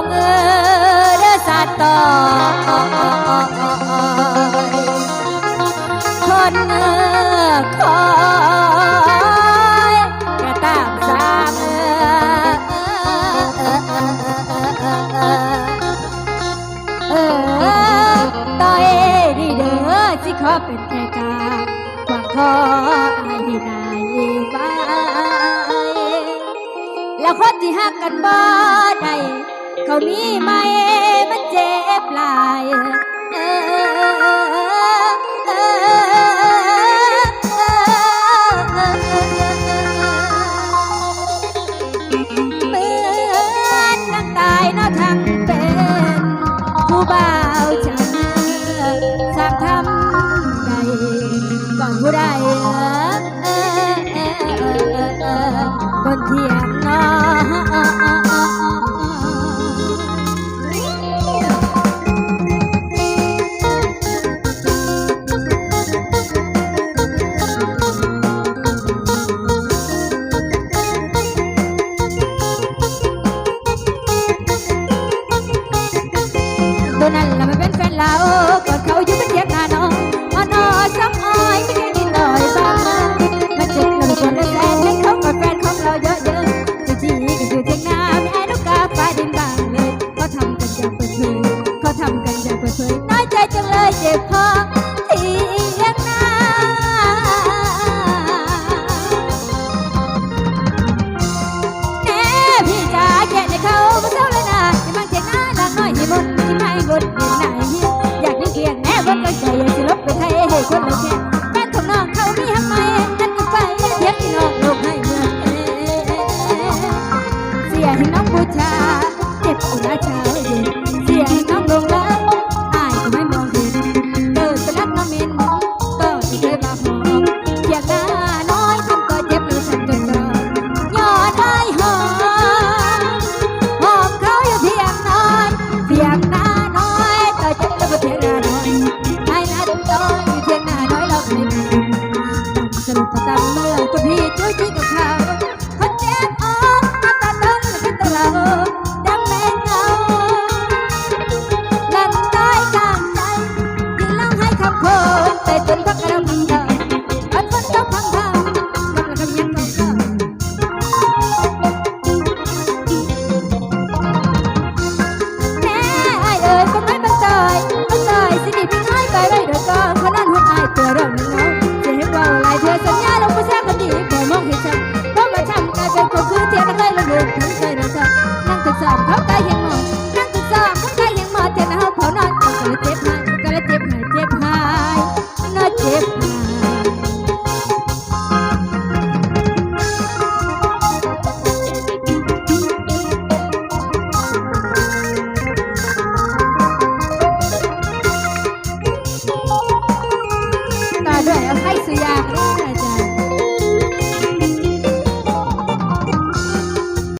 งเออเด้อสัตว์ต่อคนเออคอยกระตามสามเออเออต่อยดีเด้อสิขอเป็นแค่กาหวังขออายให้นายไว้แล้วคนที่หักกันบ่ได้ เขามีไหมมันเจ็บหลายเออเออเหมือนนังตายเนะทั้งเป็นผู้บ่าวฉัน ตัวนั้นละ คนละแค่แฟนของน้องเขามีทำไมนั่นก็ไปเทียงที่น้องลงให้เมืองเอเสียให้น้องบูชาเจ็บอุราชาเย็นเสียให้น้องลงรักอายก็ไม่มองเห็นเดินไปรักน้องเมนก็ที่เคยมาหอมอยากหน้าน้อยทำก็เจ็บเลยฉันจนตรอมยอดได้หอมหอมเขาอยู่เทียงน้อยเทียงหน้าน้อยแต่เจ็บแล้วก็เทียงหน้าน้อย นายนัดต้อยอยู่เทียงหน้าน้อยเราเคยตั้งสรุปประตังเมื่อคนพี่ช่วยที่กับเขาคนเจ็บออกมาตาต้นเป็นตะเราดังแมงเงาลั่นต้อยกลางใจยืนร้องไห้คำโพนแต่จนพักกระพังเธออันฝนตกพังทางกำลังกำยังของเธอแน่ไอายเอ่ยค 对，要拍水呀。